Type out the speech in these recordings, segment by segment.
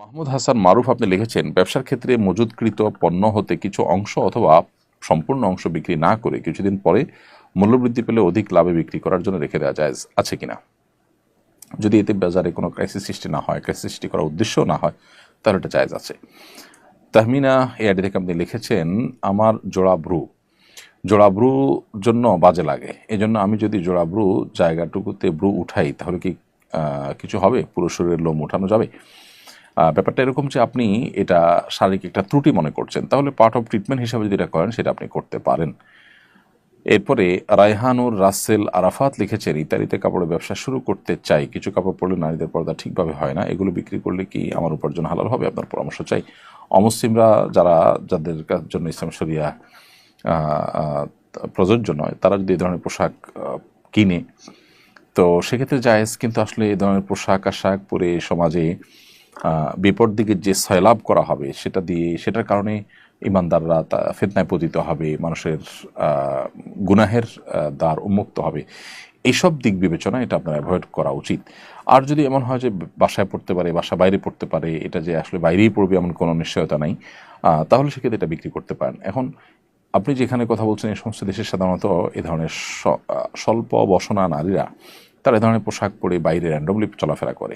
মাহমুদ হাসান মারুফ আপনি লিখেছেন, ব্যবসার ক্ষেত্রে মজুদকৃত পণ্য হতে কিছু অংশ অথবা সম্পূর্ণ অংশ বিক্রি না করে কিছুদিন পরে মূল্যবৃদ্ধি পেলে অধিক লাভে বিক্রি করার জন্য রেখে দেওয়া যায় আছে কিনা? যদি এতে বাজারে কোনো ক্রাইসিস সৃষ্টি না হয় ক্রাইসিস সৃষ্টি করার উদ্দেশ্য না হয়, তাহলে এটা জায়জ আছে। তাহমিনা এই আইডি থেকে আপনি লিখেছেন, আমার জোড়া ব্রু জোড়া জন্য বাজে লাগে। এই জন্য আমি যদি জোড়া ব্রু জায়গাটুকুতে ব্রু উঠাই, তাহলে কি কিছু হবে? পুরো শরীরের লোম উঠানো যাবে? ব্যাপারটা এরকম যে আপনি এটা শারীরিক একটা ত্রুটি মনে করছেন, তাহলে পার্ট অফ ট্রিটমেন্ট হিসাবে যদি এটা করেন, সেটা আপনি করতে পারেন। এরপরে রায়হানুর রাসেল আরাফাত লিখেছেন, ইতালিতে কাপড়ের ব্যবসা শুরু করতে চাই। কিছু কাপড় পরলে নারীদের পর্দা ঠিকভাবে হয় না। এগুলো বিক্রি করলে কি আমার উপার্জন হালাল হবে? আপনার পরামর্শ চাই। অমুসলিমরা যারা, যাদের জন্য ইসলাম শরিয়া প্রযোজ্য নয়, তারা যদি এই ধরনের পোশাক কিনে, তো সেক্ষেত্রে জায়েজ, কিন্তু আসলে এই ধরনের পোশাক আশাক পরে সমাজে বিপদ দিকে যে সয়লাভ করা হবে, সেটা দিয়ে, সেটার কারণে ইমানদাররা তা ফেতনায় পতিত হবে, মানুষের গুনাহের দ্বার উন্মুক্ত হবে। এইসব দিক বিবেচনা এটা আপনার অ্যাভয়েড করা উচিত। আর যদি এমন হয় যে বাসায় পড়তে পারে, বাসা বাইরে পড়তে পারে, এটা যে আসলে বাইরেই পড়বে এমন কোনো নিশ্চয়তা নাই তাহলে সেক্ষেত্রে এটা বিক্রি করতে পারেন। এখন আপনি যেখানে কথা বলছেন, এই সমস্ত দেশে সাধারণত এ ধরনের স্বল্প বসনা নারীরা তারা এ ধরনের পোশাক পরে বাইরে র্যান্ডমলি চলাফেরা করে।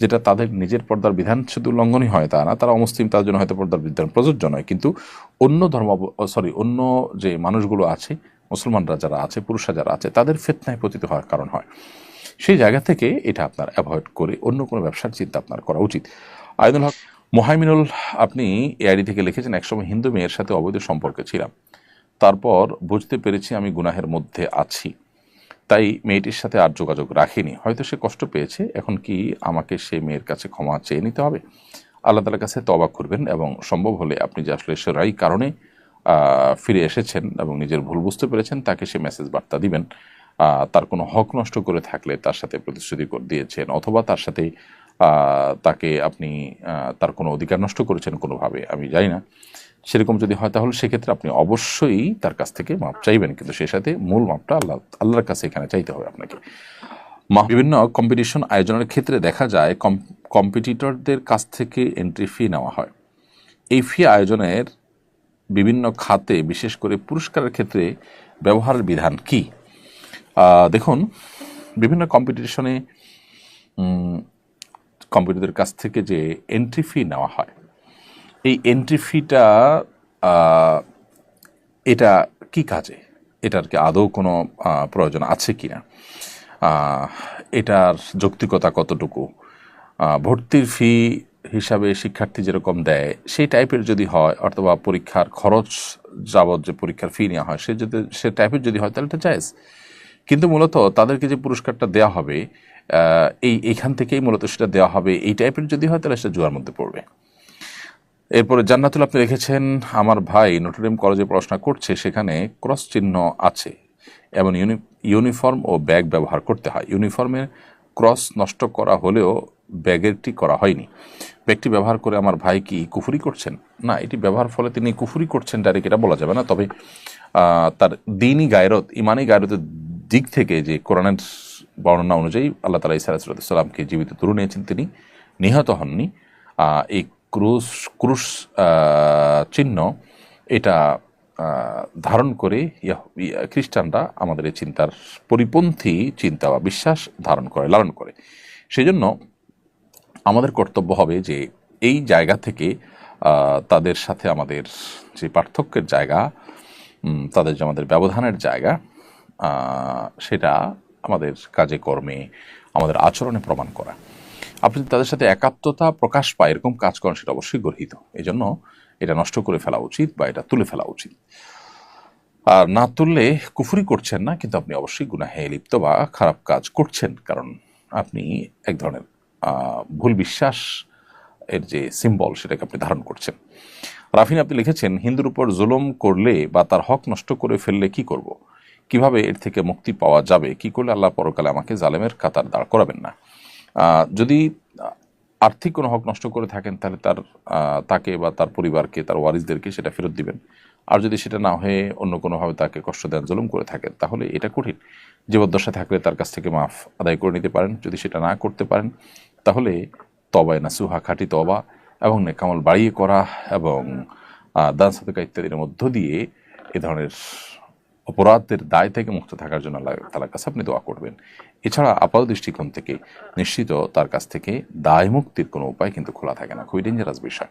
যেটা তাদের নিজের পর্দার বিধান শুধু লঙ্ঘনই হয় তা না, তারা অমুসলিম, তার জন্য হয়তো পর্দার বিধান প্রযোজ্য নয়। কিন্তু অন্য ধর্ম সরি অন্য যে মানুষগুলো আছে, মুসলমানরা যারা আছে, পুরুষরা যারা আছে, তাদের ফেতনায় পতিত হওয়ার কারণ হয়। সেই জায়গা থেকে এটা আপনার অ্যাভয়েড করে অন্য কোনো ব্যবসার চিন্তা আপনার করা উচিত। আয়দুল হক, মোহাইমিনুল, আপনি এআইডি থেকে লিখেছেন, একসময় হিন্দু মেয়ের সাথে অবৈধ সম্পর্কে ছিলাম। তারপর বুঝতে পেরেছি আমি গুনাহের মধ্যে আছি। তাই মেয়েটির সাথে আর যোগাযোগ রাখিনি। হয়তো সে কষ্ট পেয়েছে, এখন কি আমাকে সে মেয়ের কাছে ক্ষমা চেয়ে নিতে হবে? আল্লাহ তালার কাছে তবা করবেন এবং সম্ভব হলে আপনি যে আসলে সেরাই কারণে ফিরে এসেছেন এবং নিজের ভুল বুঝতে পেরেছেন, তাকে সে মেসেজ বার্তা দিবেন। তার কোনো হক নষ্ট করে থাকলে তার সাথে প্রতিশ্রুতি দিয়েছেন অথবা তার সাথে তাকে আপনি তার কোনো অধিকার নষ্ট করেছেন কোনোভাবে, আমি জানি না। সেরকম যদি হয় তাহলে সেক্ষেত্রে আপনি অবশ্যই তার কাছ থেকে মাপ চাইবেন, কিন্তু সেই সাথে মূল মাপটা আল্লাহ, আল্লাহর কাছে এখানে চাইতে হবে আপনাকে। বিভিন্ন কম্পিটিশন আয়োজনের ক্ষেত্রে দেখা যায় কম্পিটিটরদের কাছ থেকে এন্ট্রি ফি নেওয়া হয়। এই ফি আয়োজনের বিভিন্ন খাতে, বিশেষ করে পুরস্কারের ক্ষেত্রে ব্যবহারের বিধান কি? দেখুন, বিভিন্ন কম্পিটিশনে কম্পিউটারদের কাছ থেকে যে এন্ট্রি ফি নেওয়া হয়, এই এন্ট্রি ফিটা এটা কি কাজে? এটার কি আদৌ কোনো প্রয়োজন আছে কি না এটার যৌক্তিকতা কতটুকু? ভর্তির ফি হিসাবে শিক্ষার্থী যেরকম দেয়, সেই টাইপের যদি হয়, অথবা পরীক্ষার খরচ যাবৎ যে পরীক্ষার ফি নেওয়া হয়, সে যদি, সে টাইপের যদি হয়, তাহলে এটা জায়েজ। কিন্তু মূলত তাদেরকে যে পুরস্কারটা দেওয়া হবে এই এইখান থেকেই মূলত সেটা দেওয়া হবে, এই টাইপের যদি হয় তাহলে সেটা জুয়ার মধ্যে পড়বে। এরপরে জান্নাতুল আপনি লিখেছেন আমার ভাই নটরডেম কলেজে পড়াশোনা করছে, সেখানে ক্রস চিহ্ন আছে। এবং ইউনি ইউনিফর্ম ও ব্যাগ ব্যবহার করতে হয়। ইউনিফর্মের ক্রস নষ্ট করা হলেও ব্যাগেরটি করা হয়নি। ব্যাগটি ব্যবহার করে আমার ভাই কি কুফুরি করছেন? না, এটি ব্যবহার ফলে তিনি কুফুরি করছেন, ডাইরেক্ট এটা বলা যাবে না। তবে তার দিনই গায়রত ইমানি গায়রতের দিক থেকে যে কোরআনের বর্ণনা অনুযায়ী আল্লাহ তালা ইসা সালামকে জীবিত তুলে নিয়েছেন তিনি, নিহত হননি। এই ক্রুশ ক্রুশ চিহ্ন এটা ধারণ করে খ্রিস্টানরা আমাদের এই চিন্তার পরিপন্থী চিন্তা বা বিশ্বাস ধারণ করে, লালন করে। সেই জন্য আমাদের কর্তব্য হবে যে এই জায়গা থেকে তাদের সাথে আমাদের যে পার্থক্যের জায়গা তাদের যে আমাদের ব্যবধানের জায়গা সেটা আমাদের কাজে, কর্মে, আমাদের আচরণে প্রমাণ করা। আপনি তাদের সাথে একাত্মতা প্রকাশ পায়, এরকম কাজ করেন, সেটা অবশ্যই গর্হিত। এই জন্য এটা নষ্ট করে ফেলা উচিত বা এটা তুলে ফেলা উচিত। আর না তুললে কুফুরি করছেন না, কিন্তু আপনি অবশ্যই গুনাহে লিপ্ত বা খারাপ কাজ করছেন, কারণ আপনি এক ধরনের ভুল বিশ্বাস এর যে সিম্বল সেটাকে আপনি ধারণ করছেন। রাফিন আপনি লিখেছেন, হিন্দুর উপর জুলুম করলে বা তার হক নষ্ট করে ফেললে কি করব। কীভাবে এর থেকে মুক্তি পাওয়া যাবে? কি করলে আল্লাহ পরকালে আমাকে জালেমের কাতার দাঁড় করাবেন না? যদি আর্থিক কোনো হক নষ্ট করে থাকেন, তাহলে তার তাকে বা তার পরিবারকে, তার ওয়ারিসদেরকে সেটা ফেরত দিবেন। আর যদি সেটা না হয়ে অন্য কোনোভাবে তাকে কষ্ট দেন, জুলুম করে থাকেন, তাহলে এটা কঠিন। জীবদ্দশা থাকলে তার কাছ থেকে মাফ আদায় করে নিতে পারেন। যদি সেটা না করতে পারেন, তাহলে তবায় না সুহা খাটি তবা এবং নেকামল বাড়িয়ে করা এবং দান সাদকা ইত্যাদির মধ্য দিয়ে এ ধরনের অপরাধের দায় থেকে মুক্ত থাকার জন্য আল্লাহ তালার কাছে আপনি দোয়া করবেন। এছাড়া আপাত দৃষ্টিকোণ থেকে নিশ্চিত তার কাছ থেকে দায় মুক্তির কোনো উপায় কিন্তু খোলা থাকে না। খুবই ডেঞ্জারাস বিষয়।